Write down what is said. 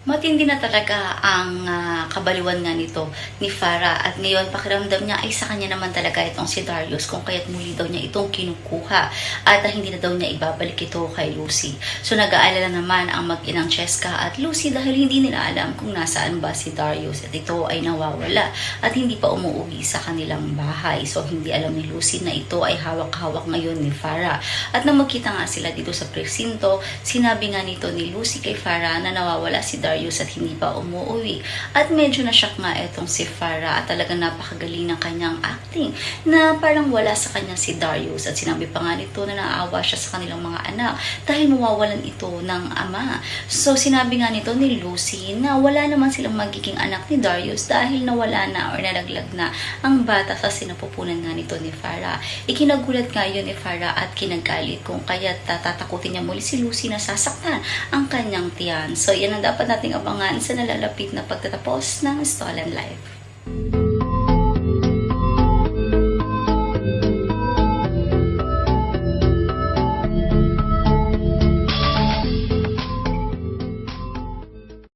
Matindi na talaga ang ah, kabaliwan nga nito ni Farah at ngayon pakiramdam niya ay sa kanya naman talaga itong si Darius kung kaya't muli daw niya itong kinukuha at ah, hindi na daw niya ibabalik ito kay Lucy. So nag-aalala naman ang mag-inang Cheska at Lucy dahil hindi nila alam kung nasaan ba si Darius at ito ay nawawala at hindi pa umuwi sa kanilang bahay. So hindi alam ni Lucy na ito ay hawak-hawak ngayon ni Farah. At nang magkita nga sila dito sa presinto, sinabi nga nito ni Lucy kay Farah na nawawala si Darius at hindi pa umuwi. At medyo na-shock nga itong si Farah at talagang napakagaling ng kanyang acting na parang wala sa kanya si Darius at sinabi pa nga nito na naawa siya sa kanilang mga anak dahil mawawalan ito ng ama. So sinabi nga nito ni Lucy na wala naman silang magiging anak ni Darius dahil nawala na or nalaglag na ang bata sa sinapupunan nga nito ni Farah. Ikinagulat nga yun ni Farah at kinagalit kung kaya tatatakutin niya muli si Lucy na sasaktan ang kanyang tiyan. So yan ang dapat nating abangan sa nalalapit na pagtatapos ng Stolen Life.